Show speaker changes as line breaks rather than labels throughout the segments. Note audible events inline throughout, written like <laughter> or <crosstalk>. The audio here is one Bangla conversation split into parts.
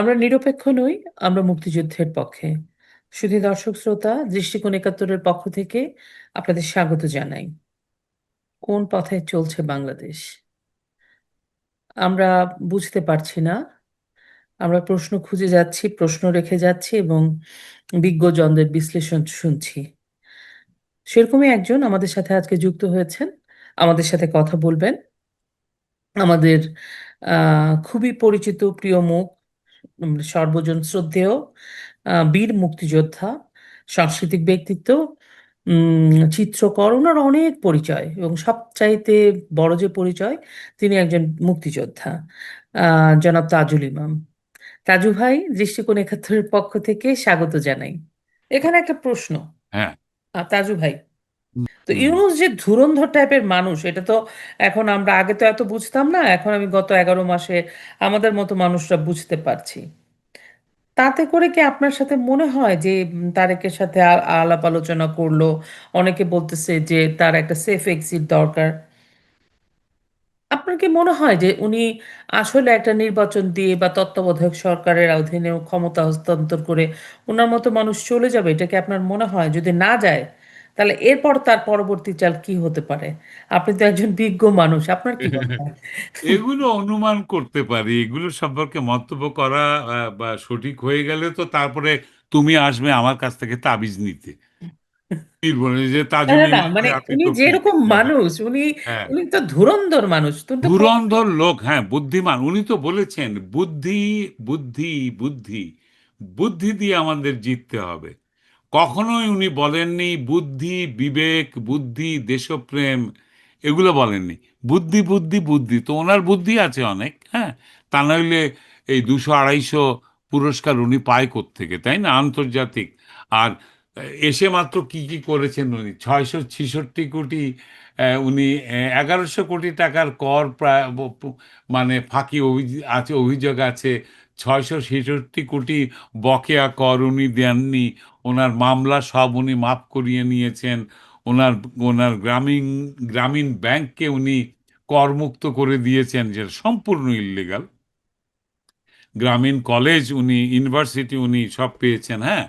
আমরা নিরপেক্ষ নই, আমরা মুক্তিযুদ্ধের পক্ষে। শুধু দর্শক শ্রোতা, দৃষ্টিকোণ একাত্তরের পক্ষ থেকে আপনাদের স্বাগত জানাই। কোন পথে চলছে বাংলাদেশ? আমরা বুঝতে পারছি না। আমরা প্রশ্ন খুঁজে যাচ্ছি, প্রশ্ন রেখে যাচ্ছি এবং বিজ্ঞজনদের বিশ্লেষণ শুনছি। সেরকমই একজন আমাদের সাথে আজকে যুক্ত হয়েছেন। আমাদের সাথে কথা বলবেন। আমাদের খুবই পরিচিত, প্রিয় মুখ সর্বজন শ্রদ্ধেয় বীর মুক্তিযোদ্ধা সাংস্কৃতিক ব্যক্তিত্ব চিত্রকর ওনার অনেক পরিচয় এবং সবচাইতে বড় যে পরিচয় তিনি একজন মুক্তিযোদ্ধা আহ, জনাব তাজুল ইমাম। তাজু ভাই দৃষ্টিকোণ একাত্তরের পক্ষ থেকে স্বাগত জানাই। এখানে একটা প্রশ্ন।
হ্যাঁ।
তাজু ভাই তো। ইউনুস যে ধুরন্ধর টাইপের মানুষ এটা তো এখন আমরা আগে তো এত বুঝতাম না এখন আমি গত এগারো মাসে আমাদের মতো মানুষরা বুঝতে পারছি। তাতে করে কি আপনার সাথে মনে হয় যে তারেকের সাথে আলাপ আলোচনা করল অনেকে বলতেছে যে তার একটা সেফ এক্সিট দরকার। আপনার কি মনে হয় যে উনি আসলে একটা নির্বাচন দিয়ে বা তত্ত্বাবধায়ক সরকারের অধীনে ক্ষমতা হস্তান্তর করে ওনার মতো মানুষ চলে যাবে? এটা কি আপনার মনে হয়? যদি না যায় তাহলে এরপর তার পরবর্তী চাল কি হতে পারে? আপনি তো একজন বিজ্ঞ মানুষ আপনার কি <laughs>
এগুলো অনুমান করতে পারি এগুলো সম্পর্কে মন্তব্য করা বা সঠিক হয়ে গেলে তো তারপরে তুমি আসবে আমার কাছ থেকে তাবিজ নিতে। <laughs> যে
মানে উনি যেরকম মানুষ উনি
হ্যাঁ।
উনি তো ধুরন্ধর মানুষ তো
ধুরন্ধর লোক হ্যাঁ বুদ্ধিমান। উনি তো বলেছেন বুদ্ধি বুদ্ধি বুদ্ধি বুদ্ধি দিয়ে আমাদের জিততে হবে। কখনোই উনি বলেননি বুদ্ধি, বিবেক, বুদ্ধি, দেশপ্রেম, এগুলো বলেননি। বুদ্ধি বুদ্ধি বুদ্ধি তো ওনার বুদ্ধি আছে অনেক হ্যাঁ? তা নইলে এই দুশো আড়াইশো পুরস্কার উনি পায় থেকে তাই না? আন্তর্জাতিক। আর এসে মাত্র কি কি করেছেন উনি? ছয়শো ছিষট্টি কোটি উনি এগারোশো কোটি টাকার কর প্রায় মানে ফাঁকি আছে, অভিযোগ আছে। ছয়শো ছেষট্টি কোটি বকেয়া কর উনি দেননি। ওনার মামলা সব উনি মাফ করিয়ে নিয়েছেন। ওনার ওনার গ্রামীণ গ্রামীণ ব্যাংককে উনি করমুক্ত করে দিয়েছেন, যে সম্পূর্ণ ইল্লিগাল গ্রামীণ কলেজ উনি, ইউনিভার্সিটি উনি সব পেয়েছেন হ্যাঁ?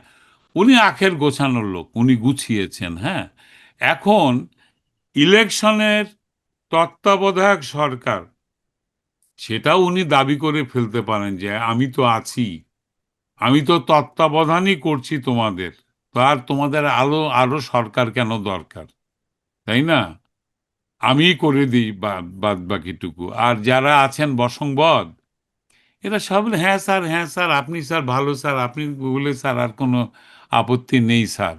উনি আখের গোছানোর লোক, উনি গুছিয়েছেন হ্যাঁ? এখন ইলেকশনের তত্ত্বাবধায়ক সরকার, সেটাও উনি দাবি করে ফেলতে পারেন যে আমি তো আছি। আমি তো তত্ত্বাবধানই করছি তোমাদের। তো আর তোমাদের আলো, আরও সরকার কেন দরকার? তাই না? আমি করে দিই বাদ বাকিটুকু আর যারা আছেন বসংবদ, এরা সব হ্যাঁ স্যার হ্যাঁ স্যার, আপনি স্যার ভালো স্যার, আপনি বলে স্যার আর কোনো আপত্তি নেই স্যার।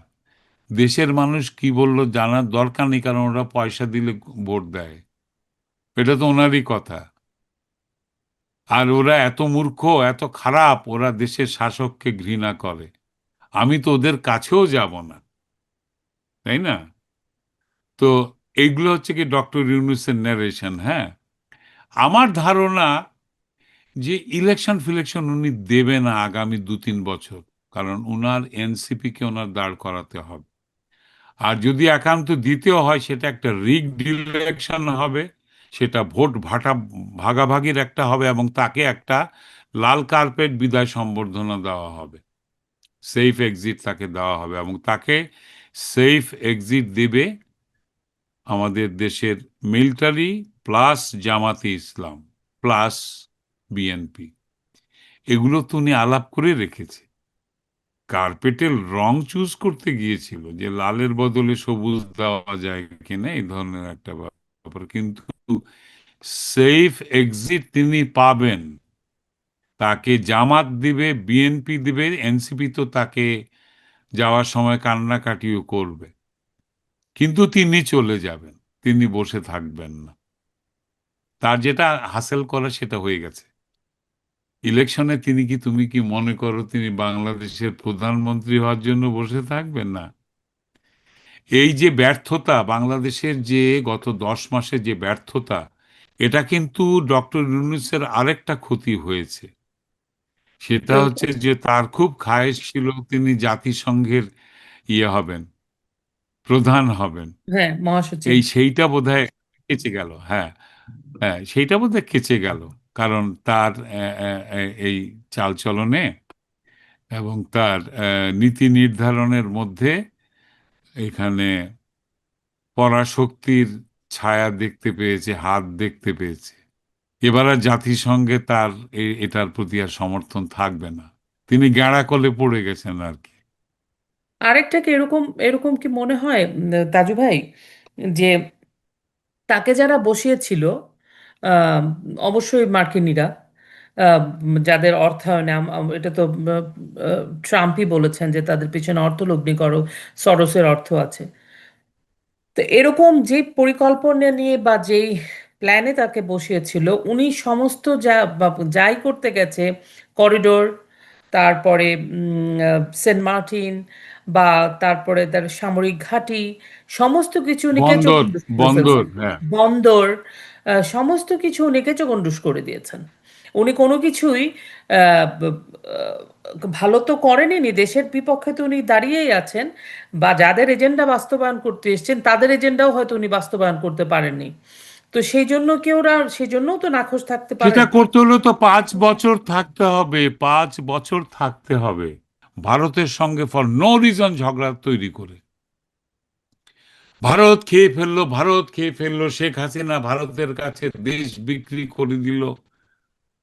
দেশের মানুষ কি বলল জানার দরকার নেই, কারণ ওরা পয়সা দিলে ভোট দেয়। এটা তো ওনারই কথা। আর ওরা এত মূর্খ, এত খারাপ, ওরা দেশের শাসককে ঘৃণা করে। আমি তো ওদের কাছেও যাব না। তাই না? তো এইগুলো হচ্ছে কি ডক্টর ইউনুসের ন্যারেশন হ্যাঁ? আমার ধারণা যে ইলেকশন ফিলেকশন উনি দেবে না আগামী দু তিন বছর, কারণ উনার এনসিপিকে ওনার দাঁড় করাতে হবে। আর যদি একান্ত দ্বিতীয় হয়, সেটা একটা রিগ ইলেকশন হবে। সেটা ভোট ভাটা ভাগাভাগির একটা হবে এবং তাকে একটা লাল কার্পেট বিদায় সম্বর্ধনা দেওয়া হবে। সেফ এক্সিট তাকে দেওয়া হবে এবং তাকে সেফ এক্সিট দেবে আমাদের দেশের মিলিটারি প্লাস জামাতে ইসলাম প্লাস বিএনপি এগুলো তো উনি আলাপ করে রেখেছে। কার্পেটের রং চুজ করতে গিয়েছিল যে লালের বদলে সবুজ দেওয়া যায় কিনা, এই ধরনের একটা ব্যাপার। কিন্তু সেফ এক্সিট তিনি পাবেন। তাকে জামাত দিবে বিএনপি দিবে এনসিপি তো তাকে যাওয়ার সময় কান্নাকাটিও করবে। কিন্তু তিনি চলে যাবেন, তিনি বসে থাকবেন না। তার যেটা হাসিল করা সেটা হয়ে গেছে। ইলেকশনে তিনি কি, তুমি কি মনে করো তিনি বাংলাদেশের প্রধানমন্ত্রী হওয়ার জন্য বসে থাকবেন না? এই যে ব্যর্থতা বাংলাদেশের যে গত দশ মাসে যে ব্যর্থতা এটা কিন্তু ডক্টর ইউনুসের আরেকটা ক্ষতি হয়েছে। সেটা হচ্ছে যে তার খুব খায়েশ ছিল তিনি জাতিসংঘের ইয়ে হবেন প্রধান হবেন।
হ্যাঁ
এই সেইটা বোধ হয় কেচে গেল হ্যাঁ হ্যাঁ সেইটা বোধহয় কেচে গেল কারণ তার এই চালচলনে এবং তার আহ, নীতি নির্ধারণের মধ্যে এখানে পরাশক্তির ছায়া দেখতে পেয়েছে, হাত দেখতে পেয়েছে। এবার আর জাতিসংঘে তার এটার প্রতি আর সমর্থন থাকবে না। তিনি গ্যাড়া কলে পড়ে গেছেন আর কি।
আরেকটা কি এরকম এরকম কি মনে হয় তাজু ভাই, যে তাকে যারা বসিয়েছিল অবশ্যই মার্কিনীরা যাদের অর্থায়নে এটা তো ট্রাম্পই বলেছেন যে তাদের পিছনে অর্থ লগ্নি করো সরোসের অর্থ আছে। তো এরকম যে পরিকল্পনা নিয়ে বা যেই প্ল্যানে তাকে বসিয়েছিল উনি সমস্ত যা যাই করতে গেছে করিডোর তারপরে উম, সেন্ট মার্টিন বা তারপরে তার সামরিক ঘাঁটি সমস্ত কিছু
বন্দর হ্যাঁ।
সমস্ত কিছু উনি কেচোগণ্ডুস করে দিয়েছেন। উনি কোনো কিছুই ভালো তো করেনি দেশের বিপক্ষে তো উনি দাঁড়িয়েই আছেন বা যাদের এজেন্ডা বাস্তবায়ন করতে এসেছেন, তাদের এজেন্ডাও হয়তো উনি বাস্তবায়ন করতে পারেননি। তো সেই জন্য কেউ সেই জন্যও তো নাখোশ থাকতে
পারে
সেটা
করতে হলে তো পাঁচ বছর থাকতে হবে, পাঁচ বছর থাকতে হবে। ভারতের সঙ্গে ফর নো রিজন ঝগড়া তৈরি করে। ভারত খেয়ে ফেলল, ভারত খেয়ে ফেলল, শেখ হাসিনা ভারতের কাছে দেশ বিক্রি করে দিল।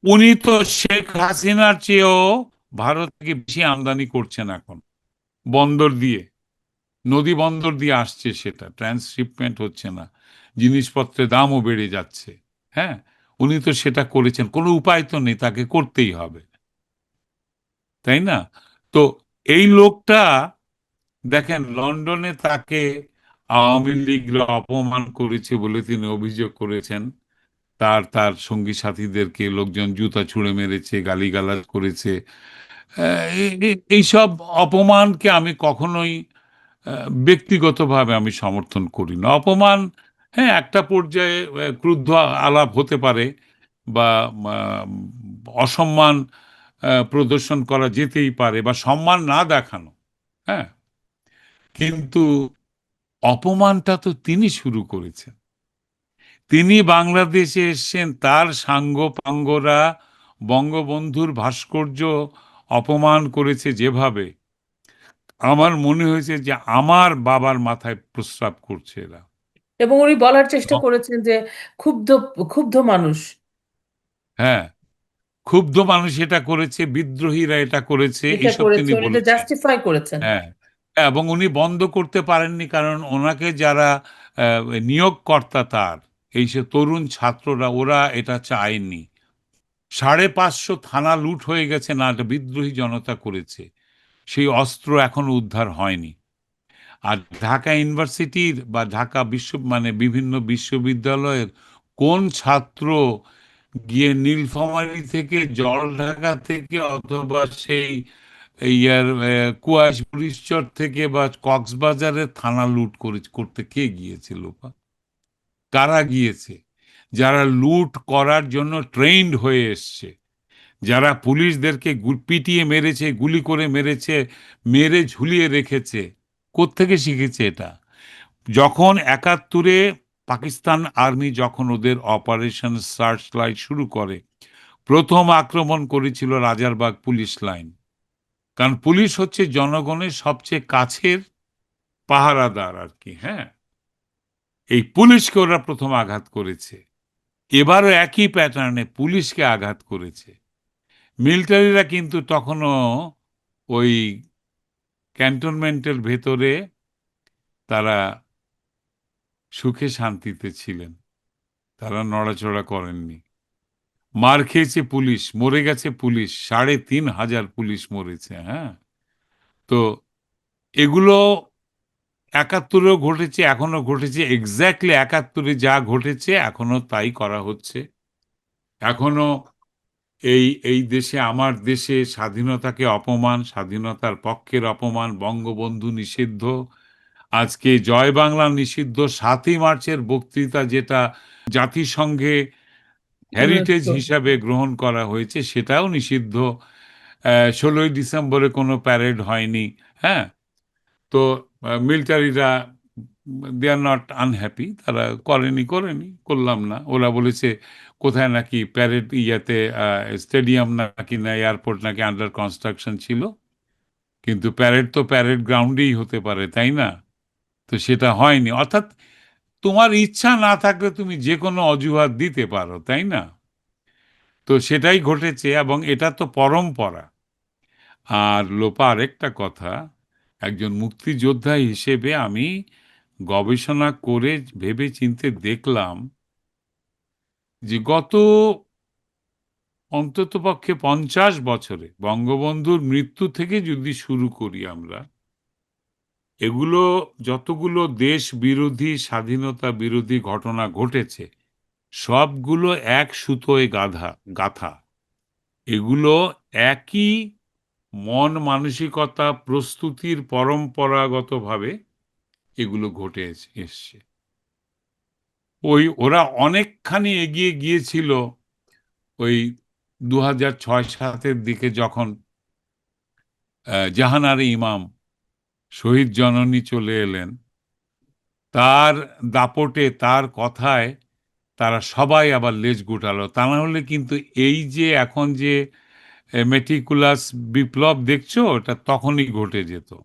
উনি তো শেখ হাসিনার চেয়েও ভারত থেকে বেশি আমদানি করছেন এখন। বন্দর দিয়ে, নদী বন্দর দিয়ে আসছে সেটা ট্রান্সশিপমেন্ট হচ্ছে না, জিনিসপত্রের দামও বেড়ে যাচ্ছে হ্যাঁ? উনি তো সেটা করেছেন, কোনো উপায় তো নেই, তাকে করতেই হবে। তাই না? তো এই লোকটা, দেখেন, লন্ডনে তাকে আওয়ামী লীগ অপমান করেছে বলে তিনি অভিযোগ করেছেন। তার তার সঙ্গী সাথীদেরকে লোকজন জুতা ছুঁড়ে মেরেছে, গালিগালাজ করেছে। এইসব অপমানকে আমি কখনোই ব্যক্তিগতভাবে আমি সমর্থন করি না। অপমান হ্যাঁ একটা পর্যায়ে ক্রুদ্ধ আলাপ হতে পারে বা অসম্মান প্রদর্শন করা যেতেই পারে বা সম্মান না দেখানো হ্যাঁ। কিন্তু অপমানটা তো তিনি শুরু করেছেন। তিনি বাংলাদেশে এসেছেন। তার সাঙ্গ পাঙ্গরা বঙ্গবন্ধুর ভাস্কর্য অপমান করেছে যেভাবে। আমার মনে হয়েছে যে আমার বাবার মাথায় প্রস্রাব করছে এরা।
এবং উনি বলার চেষ্টা করেছেন যে ক্ষুব্ধ ক্ষুব্ধ মানুষ।
হ্যাঁ ক্ষুব্ধ মানুষ এটা করেছে বিদ্রোহীরা এটা করেছে
এটা
এইসব তিনি
জাস্টিফাই করেছেন।
হ্যাঁ এবং উনি বন্ধ করতে পারেননি কারণ ওনাকে যারা নিয়োগকর্তা তার এইসব তরুণ ছাত্ররা, ওরা এটা চায়নি। সাড়ে পাঁচশো থানা লুট হয়ে গেছে না এটা বিদ্রোহী জনতা করেছে। সেই অস্ত্র এখনও উদ্ধার হয়নি। আর ঢাকা ইউনিভার্সিটির বা ঢাকা বিশ্ব মানে বিভিন্ন বিশ্ববিদ্যালয়ের কোন ছাত্র গিয়ে নীলফামারী থেকে জলঢাকা থেকে অথবা সেই ইয়ার কুয়াশ বরিশচর থেকে বা কক্সবাজারের থানা লুট করে করতে কে গিয়েছিল বা? কারা গিয়েছে? যারা লুট করার জন্য ট্রেন্ড হয়ে এসছে। যারা পুলিশদেরকে পিটিয়ে মেরেছে, গুলি করে মেরেছে, মেরে ঝুলিয়ে রেখেছে। কোত্থেকে শিখেছে এটা? যখন একাত্তরে পাকিস্তান আর্মি যখন ওদের অপারেশন সার্চ লাইট শুরু করে, প্রথম আক্রমণ করেছিল রাজারবাগ পুলিশ লাইন। কারণ পুলিশ হচ্ছে জনগণের সবচেয়ে কাছের পাহারাদার আর কি হ্যাঁ? এই পুলিশকে ওরা প্রথম আঘাত করেছে। এবারও একই প্যাটার্নে পুলিশকে আঘাত করেছে। মিলিটারিরা কিন্তু তখনও ওই ক্যান্টনমেন্টের ভেতরে তারা সুখে শান্তিতে ছিলেন। তারা নড়াচড়া করেননি। মার খেয়েছে পুলিশ, মরে গেছে পুলিশ, সাড়ে তিন হাজার পুলিশ মরেছে হ্যাঁ? তো এগুলো একাত্তরেও ঘটেছে এখনও ঘটেছে এক্স্যাক্টলি একাত্তরে যা ঘটেছে এখনও তাই করা হচ্ছে। এখনও এই এই দেশে আমার দেশে স্বাধীনতাকে অপমান স্বাধীনতার পক্ষের অপমান বঙ্গবন্ধু নিষিদ্ধ আজকে জয় বাংলা নিষিদ্ধ সাতই মার্চের বক্তৃতা যেটা জাতিসংঘে হেরিটেজ হিসাবে গ্রহণ করা হয়েছে সেটাও নিষিদ্ধ। ষোলোই ডিসেম্বরে কোনো প্যারেড হয়নি হ্যাঁ? তো মিলিটারিরা দে আর নট আনহ্যাপি তারা করেনি করেনি, করলাম না। ওরা বলেছে, কোথায় নাকি প্যারেড ইয়াতে স্টেডিয়াম নাকি না এয়ারপোর্ট নাকি আন্ডার কনস্ট্রাকশন ছিল? কিন্তু প্যারেড তো প্যারেড গ্রাউন্ডেই হতে পারে, তাই না? তো সেটা হয়নি। অর্থাৎ তোমার ইচ্ছা না থাকলে তুমি যে কোনো অজুহাত দিতে পারো, তাই না? তো সেটাই ঘটেছে এবং এটা তো পরম্পরা। আর লোপা আরেকটা কথা একজন মুক্তিযোদ্ধা হিসেবে আমি গবেষণা করে ভেবে চিনতে দেখলাম যে গত অন্ততপক্ষে পঞ্চাশ বছরে বঙ্গবন্ধুর মৃত্যু থেকে যদি শুরু করি আমরা, এগুলো যতগুলো দেশ বিরোধী স্বাধীনতা বিরোধী ঘটনা ঘটেছে, সবগুলো এক সুতোয় গাধা, গাথা। এগুলো একই মন মানসিকতা প্রস্তুতির পরম্পরাগতভাবে এগুলো ঘটে এস- এসছে। ওই ওরা অনেকখানি এগিয়ে গিয়েছিল ওই দু হাজার ছয় সাতের দিকে যখন জাহানারে ইমাম শহীদ জননী চলে এলেন, তার দাপটে, তার কথায় তারা সবাই আবার লেজ গুটালো। তা না হলে কিন্তু এই যে এখন যে মেটিকুলাস বিপ্লব দেখছ? ওটা তখনই ঘটে যেত।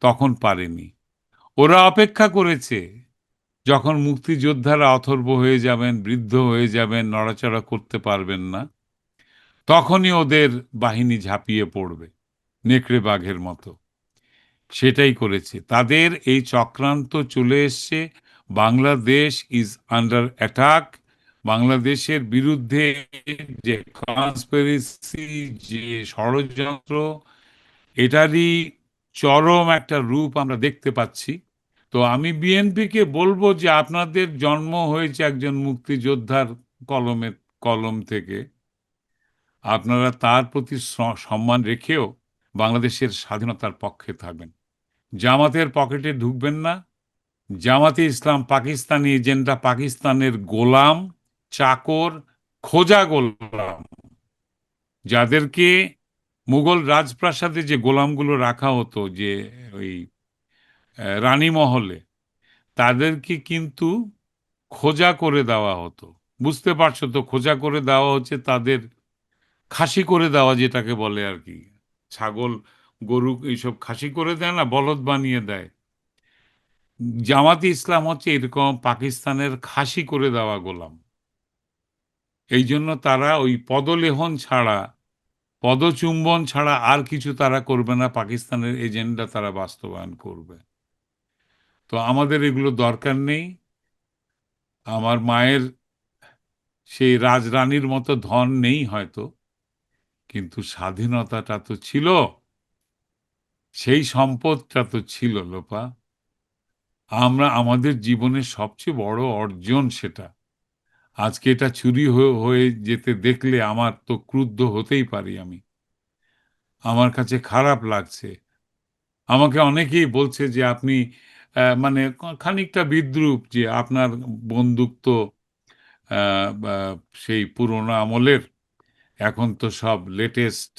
তখন পারেনি। ওরা অপেক্ষা করেছে। যখন মুক্তিযোদ্ধারা অথর্ব হয়ে যাবেন, বৃদ্ধ হয়ে যাবেন, নড়াচড়া করতে পারবেন না, তখনই ওদের বাহিনী ঝাঁপিয়ে পড়বে, নেকড়ে বাঘের মতো। সেটাই করেছে। তাদের এই চক্রান্ত চলে এসছে। বাংলাদেশ ইজ আন্ডার অ্যাটাক বাংলাদেশের বিরুদ্ধে যে কনস্পিরেসি যে ষড়যন্ত্র, এটারই চরম একটা রূপ আমরা দেখতে পাচ্ছি। তো আমি বিএনপিকে বলব যে আপনাদের জন্ম হয়েছে একজন মুক্তিযোদ্ধার কলমের কলম থেকে। আপনারা তার প্রতি সম্মান রেখেও বাংলাদেশের স্বাধীনতার পক্ষে থাকবেন। জামাতের পকেটে ঢুকবেন না। জামাতে ইসলাম পাকিস্তানি এজেন্ডা পাকিস্তানের গোলাম চাকর খোঁজা গোলাম, যাদেরকে মুঘল রাজপ্রাসাদে যে গোলামগুলো রাখা হতো যে ওই রানীমহলে তাদেরকে কিন্তু খোঁজা করে দেওয়া হতো। বুঝতে পারছ তো, খোঁজা করে দেওয়া হচ্ছে তাদের খাসি করে দেওয়া যেটাকে বলে আর কি। ছাগল, গরু এইসব খাসি করে দেয় না, বলদ বানিয়ে দেয়। জামাতি ইসলাম হচ্ছে এরকম পাকিস্তানের খাসি করে দেওয়া গোলাম। এই জন্য তারা ওই পদলেহন ছাড়া, পদচুম্বন ছাড়া আর কিছু তারা করবে না। পাকিস্তানের এজেন্ডা তারা বাস্তবায়ন করবে। তো আমাদের এগুলো দরকার নেই। আমার মায়ের সেই রাজরানীর মতো ধন নেই হয়তো, কিন্তু স্বাধীনতাটা তো ছিল। সেই সম্পদটা তো ছিল লোপা। আমরা, আমাদের জীবনের সবচেয়ে বড় অর্জন সেটা। আজকে এটা চুরি হয়ে যেতে দেখলে আমার তো ক্রুদ্ধ হতেই পারি আমি। আমার কাছে খারাপ লাগছে। আমাকে অনেকেই বলছে যে আপনি মানে খানিকটা বিদ্রুপ যে আপনার বন্দুক তো সেই পুরোনো আমলের এখন তো সব লেটেস্ট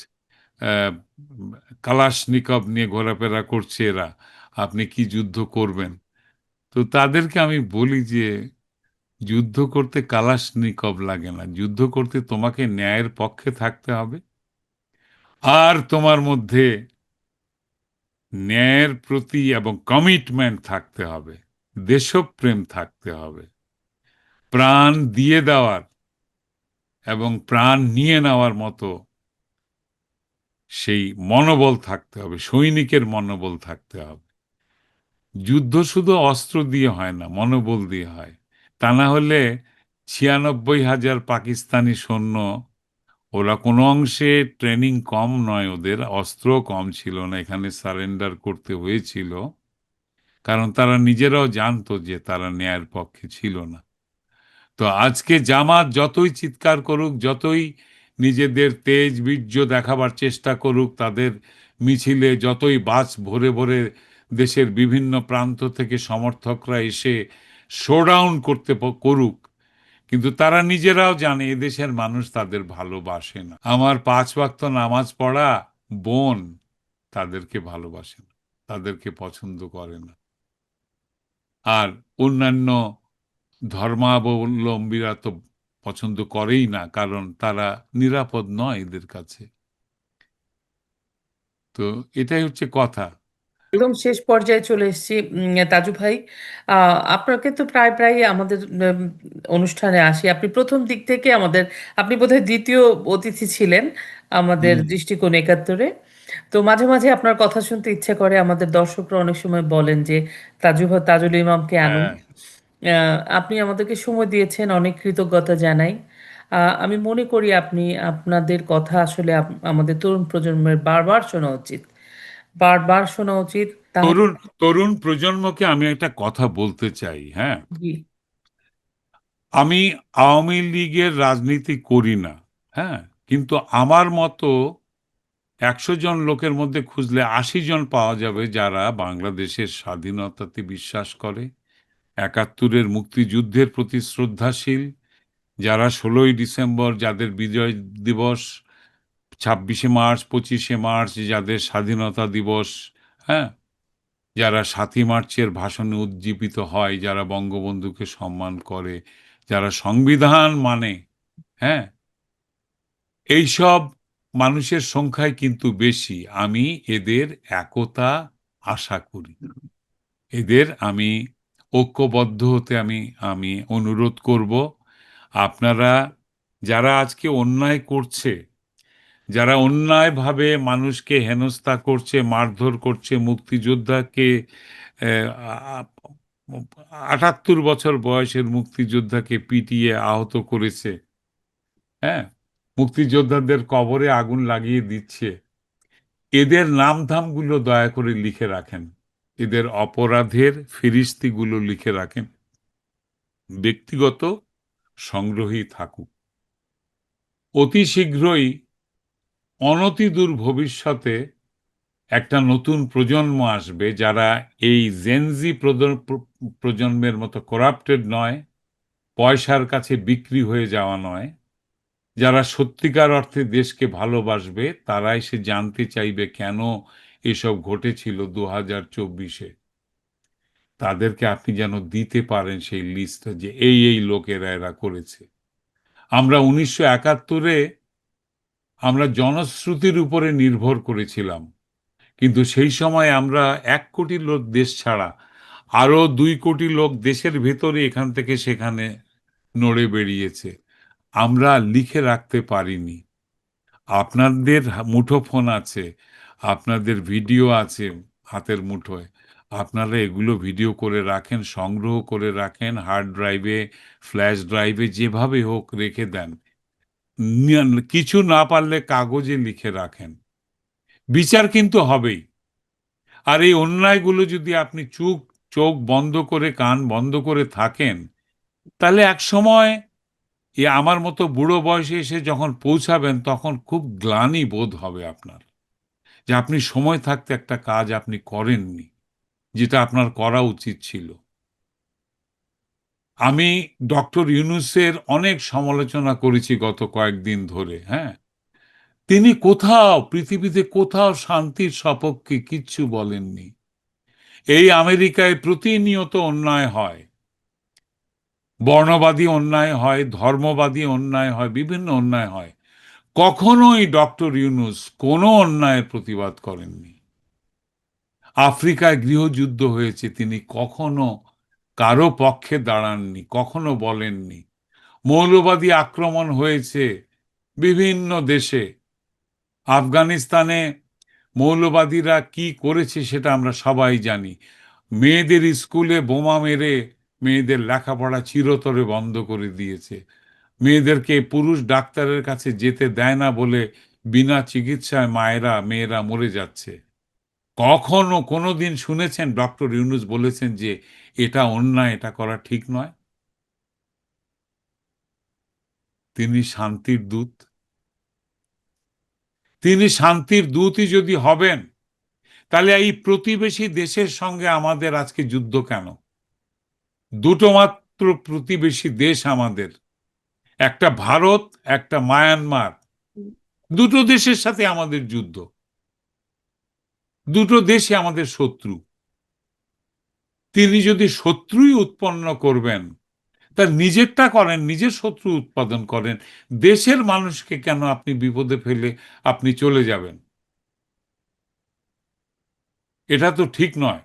কালাশনিকভ নিয়ে ঘোরাফেরা করছে এরা। আপনি কি যুদ্ধ করবেন? তো তাদেরকে আমি বলি যে যুদ্ধ করতে কালাশনিকভ লাগে না। যুদ্ধ করতে তোমাকে ন্যায়ের পক্ষে থাকতে হবে। আর তোমার মধ্যে ন্যায়ের প্রতি এবং কমিটমেন্ট থাকতে হবে। দেশপ্রেম থাকতে হবে। প্রাণ দিয়ে দেওয়ার এবং প্রাণ নিয়ে নেওয়ার মতো সেই মনোবল থাকতে হবে, সৈনিকের মনোবল থাকতে হবে। যুদ্ধ শুধু অস্ত্র দিয়ে হয় না, মনোবল দিয়ে হয়। তা না হলে ছিয়ানব্বই হাজার পাকিস্তানি সৈন্য, ওরা কোনো অংশে ট্রেনিং কম নয়, ওদের অস্ত্র কম ছিল না, এখানে সারেন্ডার করতে হয়েছিল। কারণ তারা নিজেরাও জানতো যে তারা ন্যায়ের পক্ষে ছিল না। তো আজকে জামাত যতই চিৎকার করুক, যতই নিজেদের তেজ বীর্য দেখাবার চেষ্টা করুক, তাদের মিছিলে যতই বাস ভরে ভরে দেশের বিভিন্ন প্রান্ত থেকে সমর্থকরা এসে শোডাউন করতে করুক। কিন্তু তারা নিজেরাও জানে এদেশের মানুষ তাদের ভালোবাসে না। আমার পাঁচ ওয়াক্ত নামাজ পড়া বোন তাদেরকে ভালোবাসে না, তাদেরকে পছন্দ করে না। আর অন্যান্য ধর্মাবলম্বীরা তো পছন্দ করেই না, কারণ তারা নিরাপদ নয় এদের কাছে। তো এটাই হচ্ছে কথা।
একদম শেষ পর্যায়ে চলে এসেছি তাজু ভাই। আহ, আপনাকে তো প্রায় প্রায় আমাদের অনুষ্ঠানে আসি। আপনি প্রথম দিক থেকে আমাদের আপনি বোধহয় দ্বিতীয় অতিথি ছিলেন আমাদের দৃষ্টিকোণ একাত্তরে। তো মাঝে মাঝে আপনার কথা শুনতে ইচ্ছে করে আমাদের দর্শকরা অনেক সময় বলেন যে তাজু ভাই তাজুল ইমামকে আনুন?
হ্যাঁ।
আপনি আমাদেরকে সময় দিয়েছেন অনেক কৃতজ্ঞতা জানাই। আহ, আমি মনে করি আপনি আপনাদের কথা আসলে আমাদের তরুণ প্রজন্মের বারবার শোনা উচিত। বারবার শোনা উচিত।
তরুণ তরুণ প্রজন্মকে আমি একটা কথা বলতে চাই হ্যাঁ? আমি আওয়ামী লীগের রাজনীতি করি না হ্যাঁ? কিন্তু আমার মতো একশো জন লোকের মধ্যে খুঁজলে আশি জন পাওয়া যাবে যারা বাংলাদেশের স্বাধীনতাতে বিশ্বাস করে একাত্তরের মুক্তিযুদ্ধের প্রতি শ্রদ্ধাশীল যারা ষোলোই ডিসেম্বর যাদের বিজয় দিবস ছাব্বিশে মার্চ, পঁচিশে মার্চ যাদের স্বাধীনতা দিবস হ্যাঁ? যারা সাতই মার্চের ভাষণে উজ্জীবিত হয়, যারা বঙ্গবন্ধুকে সম্মান করে, যারা সংবিধান মানে হ্যাঁ? এইসব মানুষের সংখ্যায় কিন্তু বেশি। আমি এদের একতা আশা করি। এদের আমি ঐক্যবদ্ধ হতে আমি আমি অনুরোধ করব। আপনারা যারা আজকে অন্যায় করছে যারা অন্যায়ভাবে মানুষকে হেনস্থা করছে, মারধর করছে, মুক্তিযোদ্ধাকে আটাত্তর বছর বয়সের মুক্তিযোদ্ধাকে পিটিয়ে আহত করেছে। হ্যাঁ মুক্তিযোদ্ধাদের কবরে আগুন লাগিয়ে দিচ্ছে। এদের নামধামগুলো দয়া করে লিখে রাখেন। এদের অপরাধের ফিরিস্তিগুলো লিখে রাখেন। ব্যক্তিগত সংগ্রহী থাকুক। অতি শীঘ্রই অনতিদূর ভবিষ্যতে একটা নতুন প্রজন্ম আসবে যারা এই জেনজি প্রজন্মের মতো করাপ্টেড নয়, পয়সার কাছে বিক্রি হয়ে যাওয়া নয়, যারা সত্যিকার অর্থে দেশকে ভালোবাসবে, তারাই সে জানতে চাইবে কেন এসব ঘটেছিল দু হাজার চব্বিশে। তাদেরকে আপনি যেন দিতে পারেন সেই লিস্টটা যে এই এই লোকেরা এরা করেছে। আমরা উনিশশো একাত্তরে আমরা জনশ্রুতির উপরে নির্ভর করেছিলাম। কিন্তু সেই সময় আমরা এক কোটি লোক দেশ ছাড়া আরও দুই কোটি লোক দেশের ভেতরে এখান থেকে সেখানে নড়ে বেরিয়েছে আমরা লিখে রাখতে পারিনি। আপনাদের মুঠোফোন আছে, আপনাদের ভিডিও আছে হাতের মুঠোয়। আপনারা এগুলো ভিডিও করে রাখেন, সংগ্রহ করে রাখেন, হার্ড ড্রাইভে, ফ্ল্যাশ ড্রাইভে যেভাবে হোক রেখে দেন। কিছু না পারলে কাগজে লিখে রাখেন। বিচার কিন্তু হবেই। আর এই অন্যায়গুলো যদি আপনি চুপ, চোখ বন্ধ করে, কান বন্ধ করে থাকেন, তাহলে এক সময় এ আমার মতো বুড়ো বয়সে এসে যখন পৌঁছাবেন, তখন খুব গ্লানি বোধ হবে আপনার। যে আপনি সময় থাকতে একটা কাজ আপনি করেননি, যেটা আপনার করা উচিত ছিল। আমি ডক্টর ইউনুসের অনেক সমালোচনা করেছি গত কয়েকদিন ধরে হ্যাঁ? তিনি কোথাও, পৃথিবীতে কোথাও শান্তির সপক্ষে কিচ্ছু বলেননি। এই আমেরিকায় প্রতিনিয়ত অন্যায় হয়। বর্ণবাদী অন্যায় হয়, ধর্মবাদী অন্যায় হয়, বিভিন্ন অন্যায় হয়। কখনোই ডক্টর ইউনুস কোনো অন্যায়ের প্রতিবাদ করেননি। আফ্রিকায় গৃহযুদ্ধ হয়েছে, তিনি কখনো কারও পক্ষে দাঁড়াননি, কখনো বলেননি। মৌলবাদী আক্রমণ হয়েছে বিভিন্ন দেশে। আফগানিস্তানে মৌলবাদীরা কি করেছে সেটা আমরা সবাই জানি। মেয়েদের স্কুলে বোমা মেরে মেয়েদের লেখাপড়া চিরতরে বন্ধ করে দিয়েছে। মেয়েদেরকে পুরুষ ডাক্তারের কাছে যেতে দেয় না বলে বিনা চিকিৎসায় মায়েরা, মেয়েরা মরে যাচ্ছে। কখনো কোনো দিন শুনেছেন ডক্টর ইউনুস বলেছেন যে এটা অন্যায়, এটা করা ঠিক নয়। তিনি শান্তির দূত। তিনি শান্তির দূতই যদি হবেন, তাহলে এই প্রতিবেশী দেশের সঙ্গে আমাদের আজকে যুদ্ধ কেন? দুটো মাত্র প্রতিবেশী দেশ আমাদের, একটা ভারত, একটা মায়ানমার। দুটো দেশের সাথে আমাদের যুদ্ধ। দুটো দেশে আমাদের শত্রু। তিনি যদি শত্রুই উৎপন্ন করবেন তার নিজেরটা করেন, নিজের শত্রু উৎপাদন করেন, দেশের মানুষকে কেন আপনি বিপদে ফেলে আপনি চলে যাবেন? এটা তো ঠিক নয়।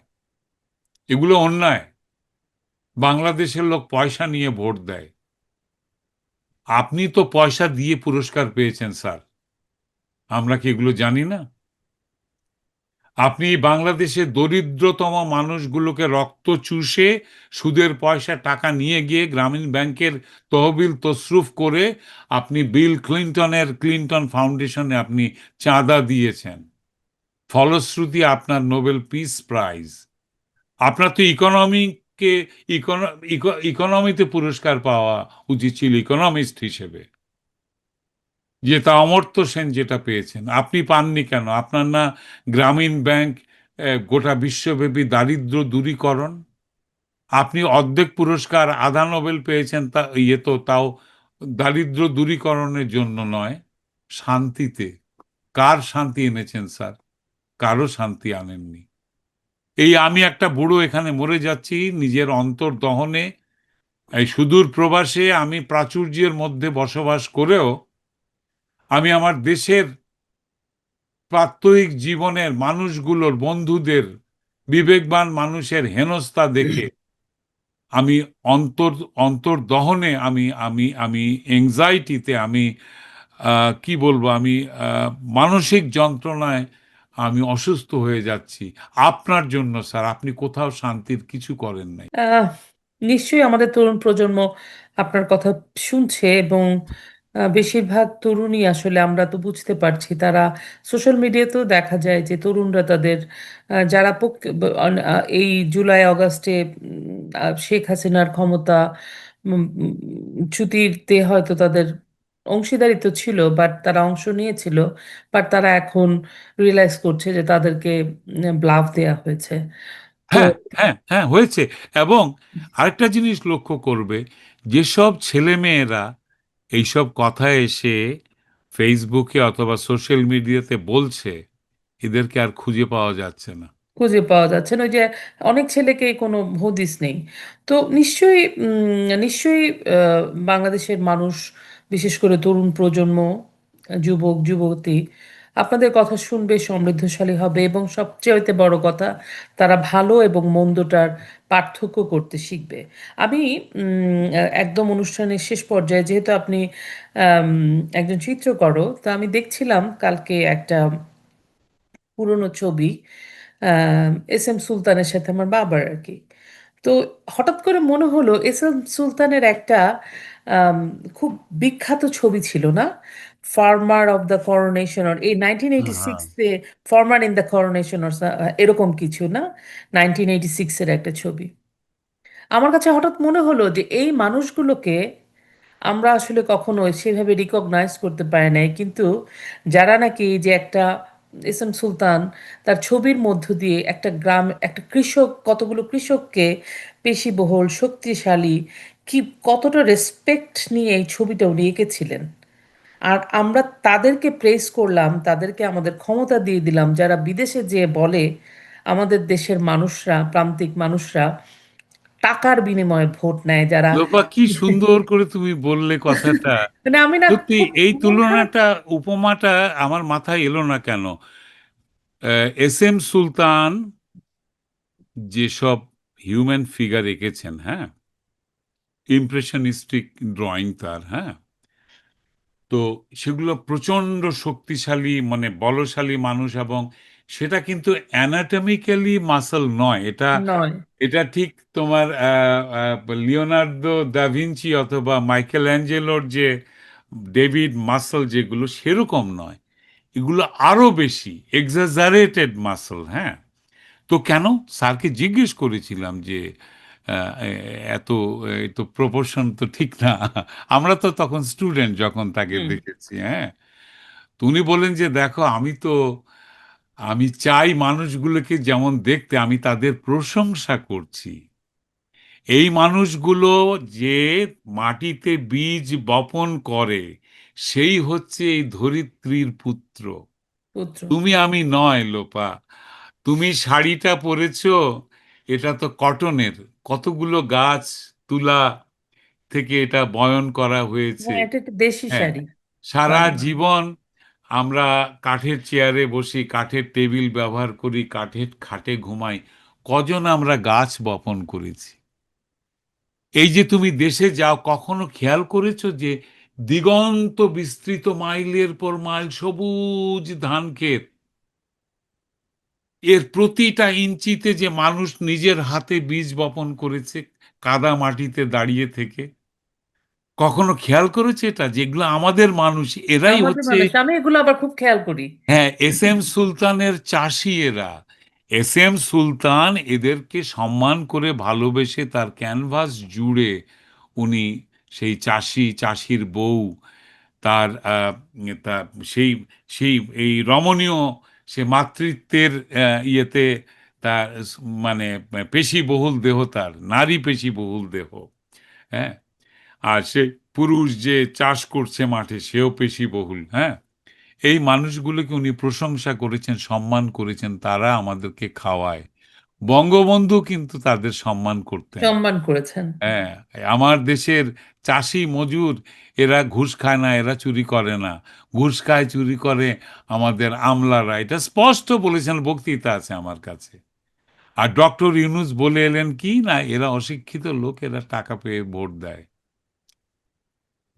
এগুলো অন্যায়। বাংলাদেশের লোক পয়সা নিয়ে ভোট দেয়। আপনি তো পয়সা দিয়ে পুরস্কার পেয়েছেন, স্যার। আমরা কি এগুলো জানি না? আপনি বাংলাদেশের দরিদ্রতম মানুষগুলোকে রক্ত চুষে সুদের পয়সা, টাকা নিয়ে গিয়ে গ্রামীণ ব্যাংকের তহবিল তসরুফ করে আপনি বিল ক্লিন্টনের ক্লিন্টন ফাউন্ডেশনে আপনি চাঁদা দিয়েছেন। ফলশ্রুতি আপনার নোবেল পিস প্রাইজ। আপনার তো ইকোনমিকে ইকোনমিতে পুরস্কার পাওয়া উচিত ছিল ইকোনমিস্ট হিসেবে। যেটা অমর্ত্য সেন যেটা পেয়েছেন, আপনি পাননি কেন? আপনার না গ্রামীণ ব্যাংক গোটা বিশ্বব্যাপী দারিদ্র দূরীকরণ, আপনি অর্ধেক পুরস্কার আধা নোবেল পেয়েছেন তা ইয়ে তো তাও দারিদ্র দূরীকরণের জন্য নয়, শান্তিতে। কার শান্তি এনেছেন স্যার? কারও শান্তি আনেননি। এই আমি একটা বুড়ো এখানে মরে যাচ্ছি, নিজের অন্তর দহনে, এই সুদূর প্রবাসে আমি প্রাচুর্যের মধ্যে বসবাস করেও আমি আমার দেশের প্রাত্যহিক জীবনের মানুষগুলোর বন্ধুদের, বিবেকবান মানুষের হেনস্থা দেখে আমি অন্তর, অন্তর্দহনে আমি আমি আমি এংজাইটিতে আমি কি বলব, আমি মানসিক যন্ত্রণায় আমি অসুস্থ হয়ে যাচ্ছি। আপনার জন্য, স্যার, আপনি কোথাও শান্তির কিছু করেন নাই।
নিশ্চয়ই আমাদের তরুণ প্রজন্ম আপনার কথা শুনছে এবং বেশিরভাগ তরুণই আসলে আমরা তো বুঝতে পারছি তারা সোশ্যাল মিডিয়াতেও দেখা যায় যে তরুণরা তাদের যারা এই জুলাই আহ, শেখ হাসিনার ক্ষমতা উম, চ্যুতিতে হয়তো তাদের অংশীদারিত্ব ছিল বাট তারা অংশ নিয়েছিল বাট তারা এখন রিয়েলাইজ করছে যে তাদেরকে ব্লাফ দেয়া হয়েছে।
হ্যাঁ হ্যাঁ হ্যাঁ হয়েছে। এবং আরেকটা জিনিস লক্ষ্য করবে যেসব ছেলেমেয়েরা এইসব কথা এসে ফেসবুকে অথবা সোশ্যাল মিডিয়াতে বলছে, এদেরকে আর খুঁজে পাওয়া যাচ্ছে না।
খুঁজে পাওয়া যাচ্ছে না। ওই যে অনেক ছেলেকেই কোনো হদিস নেই। তো নিশ্চয়ই নিশ্চয়ই বাংলাদেশের মানুষ, বিশেষ করে তরুণ প্রজন্ম, যুবক, যুবতী আপনাদের কথা শুনবে, সমৃদ্ধশালী হবে এবং সবচেয়ে বড় কথা, তারা ভালো এবং মন্দটার পার্থক্য করতে শিখবে। আমি একদম অনুষ্ঠানের শেষ পর্যায়ে যেহেতু আপনি একজন চিত্রকরও তো আমি দেখছিলাম কালকে একটা পুরনো ছবি এস এম সুলতানের সাথে আমার বাবার আর কি। তো হঠাৎ করে মনে হলো এস এম সুলতানের একটা খুব বিখ্যাত ছবি ছিল না? Farmer of the coronation or এই নাইনটিন এইটি সিক্সে farmer in the coronation or এরকম কিছু না? নাইনটিন এইটি সিক্সের একটা ছবি। আমার কাছে হঠাৎ মনে হলো যে এই মানুষগুলোকে আমরা আসলে কখনো সেভাবে রিকগনাইজ করতে পারি নাই। কিন্তু যারা নাকি যে একটা এস এম সুলতান তার ছবির মধ্য দিয়ে একটা গ্রাম একটা কৃষক কতগুলো কৃষককে পেশিবহুল শক্তিশালী কি কতটা রেসপেক্ট নিয়ে এই ছবিটা উনি এঁকেছিলেন? আর আমরা তাদেরকে প্রেস করলাম তাদেরকে আমাদের ক্ষমতা দিয়ে দিলাম। যারা বিদেশে যেয়ে বলে আমাদের দেশের মানুষরা প্রান্তিক মানুষরা টাকার বিনিময়ে ভোট নেয় যারা
কি সুন্দর করে তুমি বললে কথাটা। <laughs>
মানে আমি না
এই তুলনাটা উপমাটা আমার মাথায় এলো না কেন? এস এম সুলতান যেসব হিউম্যান ফিগার এঁকেছেন হ্যাঁ? ইমপ্রেশনিস্টিক ড্রয়িং তার হ্যাঁ? তো সেগুলো প্রচণ্ড শক্তিশালী মানে বলশালী মানুষ এবং সেটা কিন্তু অ্যানাটমিক্যালি মাসল নয়। এটা এটা ঠিক তোমার লিওনার্দো দা অথবা মাইকেল অ্যাঞ্জেলোর যে ডেভিড মাসল যেগুলো সেরকম নয়। এগুলো আরও বেশি এক্সাজারেটেড মাসল হ্যাঁ। তো কেন? স্যারকে জিজ্ঞেস করেছিলাম যে এত তো প্রপোর্শন তো ঠিক না। আমরা তো তখন স্টুডেন্ট যখন তাকে দেখেছি হ্যাঁ? তো উনি বলেন যে দেখো আমি তো আমি চাই মানুষগুলোকে যেমন দেখতে আমি তাদের প্রশংসা করছি। এই মানুষগুলো যে মাটিতে বীজ বপন করে সেই হচ্ছে এই ধরিত্রীর পুত্র। তুমি আমি নয় লোপা। তুমি শাড়িটা পরেছো এটা তো কটনের। কতগুলো গাছ তুলা থেকে এটা বয়ন করা হয়েছে।
হ্যাঁ দেশি
হ্যাঁ
শাড়ি।
সারা জীবন আমরা কাঠের চেয়ারে বসি কাঠের টেবিল ব্যবহার করি কাঠের খাটে ঘুমাই। কজন আমরা গাছ বপন করেছি? এই যে তুমি দেশে যাও কখনো খেয়াল করেছ যে দিগন্ত বিস্তৃত মাইলের পর মাইল সবুজ ধান ক্ষেত এর প্রতিটা ইঞ্চিতে যে মানুষ নিজের হাতে বীজ বপন করেছে কাদা মাটিতে দাঁড়িয়ে থেকে কখনো খেয়াল করেছে এটা? যেগুলো আমাদের মানুষ এরাই হচ্ছে
আমি এগুলো আবার খুব খেয়াল করি।
হ্যাঁ এস এম সুলতানের চাষি এরা। এস এম সুলতান এদেরকে সম্মান করে ভালোবেসে তার ক্যানভাস জুড়ে উনি সেই চাষি চাষির বউ তার সেই সেই এই রমণীয় সে মাতৃত্বের ইয়েতে তার মানে পেশিবহুল দেহ তার, নারী পেশিবহুল দেহ হ্যাঁ? আর সে পুরুষ যে চাষ করছে মাঠে, সেও পেশিবহুল হ্যাঁ? এই মানুষগুলোকে উনি প্রশংসা করেছেন, সম্মান করেছেন, তারা আমাদেরকে খাওয়ায়। বঙ্গবন্ধু কিন্তু তাদের সম্মান করতেন।
সম্মান করেছেন।
হ্যাঁ আমার দেশের চাষি মজুর এরা ঘুষ খায় না এরা চুরি করে না। ঘুষ খায় চুরি করে আমাদের আমলারা। এটা স্পষ্ট বলেছেন বক্তৃতা আছে আমার কাছে। আর ডক্টর ইউনুস বলে এলেন কি না এরা অশিক্ষিত লোক এরা টাকা পেয়ে ভোট দেয়।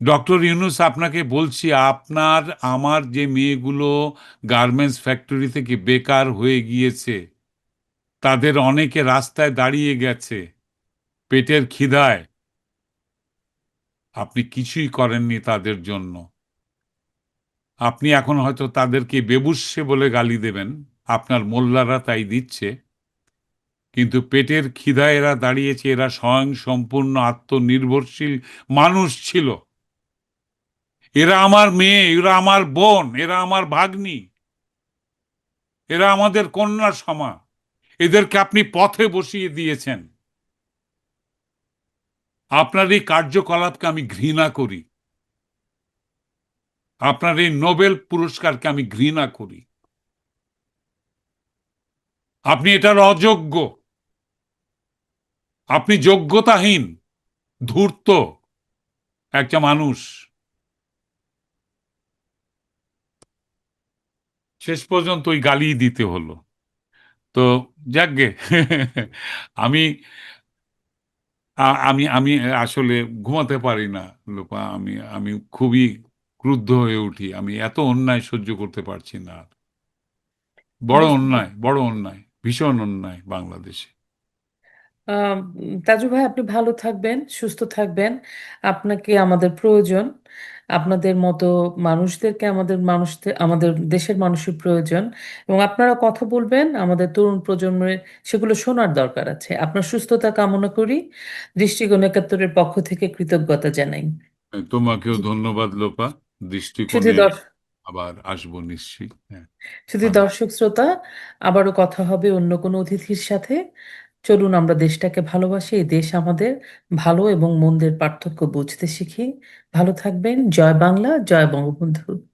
ডক্টর ইউনুস আপনাকে বলছি আপনার আমার যে মেয়েগুলো গার্মেন্টস ফ্যাক্টরি থেকে বেকার হয়ে গিয়েছে তাদের অনেকে রাস্তায় দাঁড়িয়ে গেছে। পেটের খিদায়। আপনি কিছুই করেননি তাদের জন্য। আপনি এখন হয়তো তাদেরকে বেবুসে বলে গালি দেবেন। আপনার মোল্লারা তাই দিচ্ছে। কিন্তু পেটের খিদায় এরা দাঁড়িয়েছে, এরা স্বয়ং সম্পূর্ণ আত্মনির্ভরশীল মানুষ ছিল। এরা আমার মেয়ে, এরা আমার বোন, এরা আমার ভাগ্নি। এরা আমাদের কন্যা সমা এদেরকে আপনি পথে বসিয়ে দিয়েছেন। আপনার এই কার্যকলাপকে আমি ঘৃণা করি। আপনার এই নোবেল পুরস্কারকে আমি ঘৃণা করি। আপনি এটার অযোগ্য। আপনি যোগ্যতাহীন, ধূর্ত একটা মানুষ। শেষ পর্যন্ত ওই গালি দিতে হলো। তো যাকগে। আমি আমি আমি আসলে ঘুমাতে পারি না লোপা। আমি আমি খুবই ক্রুদ্ধ হয়ে উঠি। আমি এত অন্যায় সহ্য করতে পারছি না। আর। বড় অন্যায় বড় অন্যায় ভীষণ অন্যায় বাংলাদেশে।
তাজু ভাই আপনি ভালো থাকবেন সুস্থ থাকবেন। আপনাকে আমাদের প্রয়োজন। আপনাদের মতো মানুষদেরকে আমাদের মানুষদের আমাদের দেশের মানুষের প্রয়োজন। এবং আপনারা কথা বলবেন আমাদের তরুণ প্রজন্মের সেগুলো শোনার দরকার আছে। আপনার সুস্থতা কামনা করি। দৃষ্টিকোণ একাত্তরের পক্ষ থেকে কৃতজ্ঞতা জানাই।
তোমাকেও ধন্যবাদ লোপা। দৃষ্টিকোণে আবার আসব নিশ্চয়ই। হ্যাঁ।
শুধু দর্শক শ্রোতা আবারও কথা হবে অন্য কোনো অতিথির সাথে। চলুন আমরা দেশটাকে ভালোবাসি, এই দেশ আমাদের ভালো এবং মন্দের পার্থক্য বুঝতে শিখি। ভালো থাকবেন, জয় বাংলা, জয় বঙ্গবন্ধু।